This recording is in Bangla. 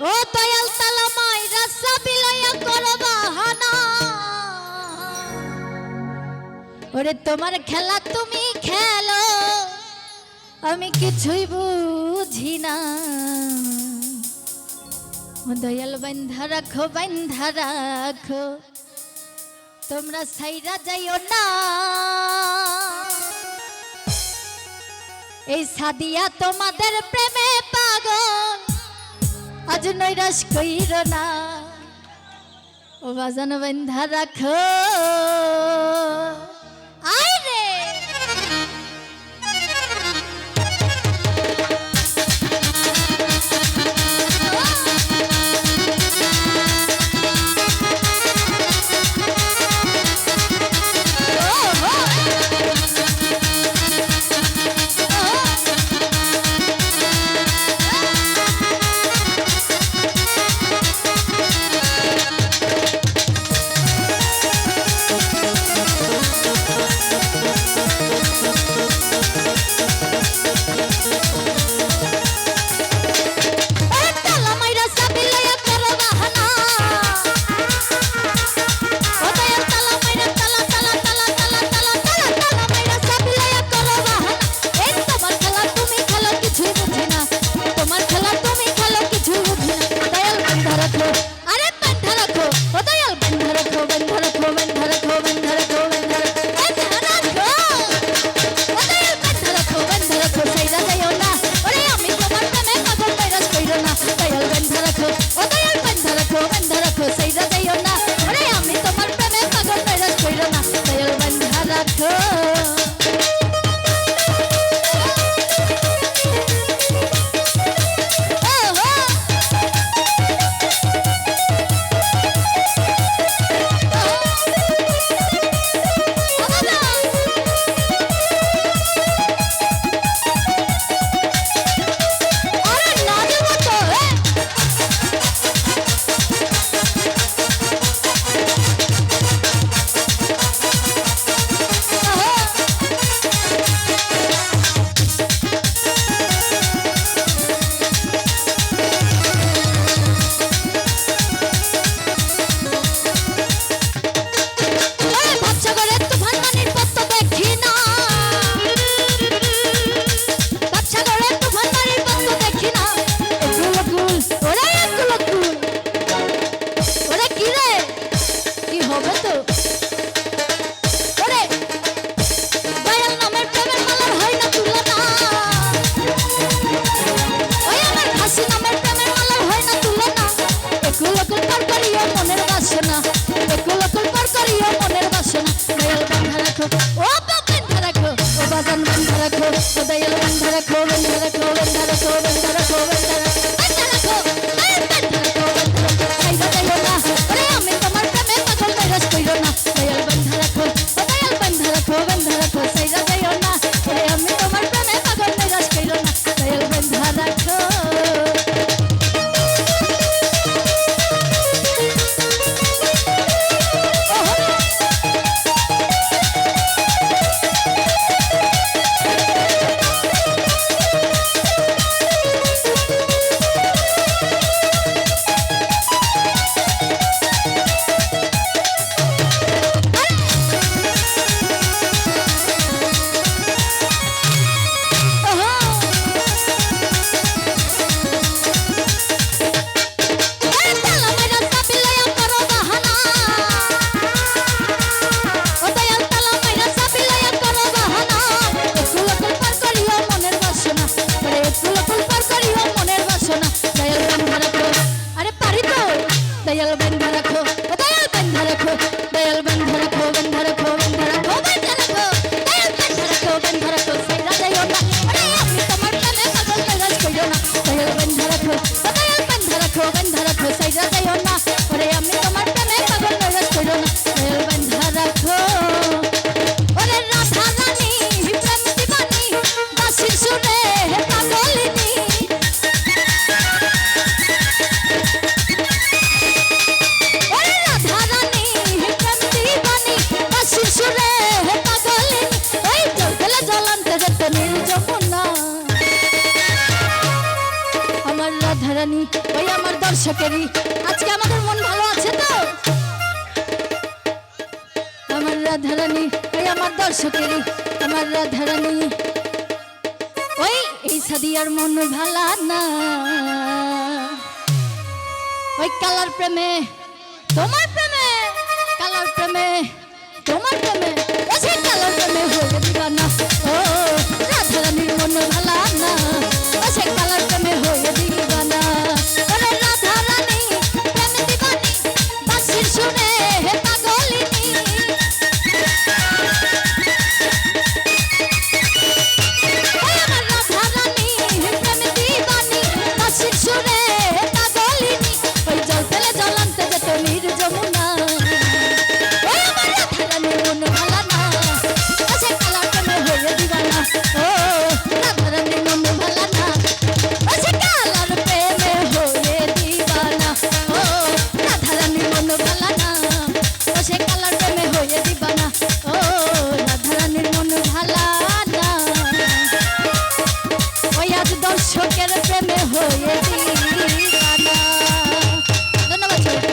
ও ওরে, তোমার খেলা তুমি খেলো, আমি কিছুই বুঝি না। ও দয়াল, বান্ধা রাখো বান্ধা রাখো, তোমরা সাইরা যাইও না। এই সাদিয়া তোমাদের প্রেমে পাগল আজ নৈরাশ কইর না। ও বাজান বন্ধা রাখো। దయలు వెంటనే కోవెంటనే కోవెంటనే కోవె papel রাধারানী ওই আমার দর্শকেরই। আজকে আমাদের মন ভালো আছে তো? আমার রাধারানী ওই আমার দর্শকেরই। আমার রাধারানী ওই, এই সাদিয়ার মন ভালা না। ওই কালার প্রেমে, তোমার প্রেমে, কালার প্রেমে, তোমার প্রেমে।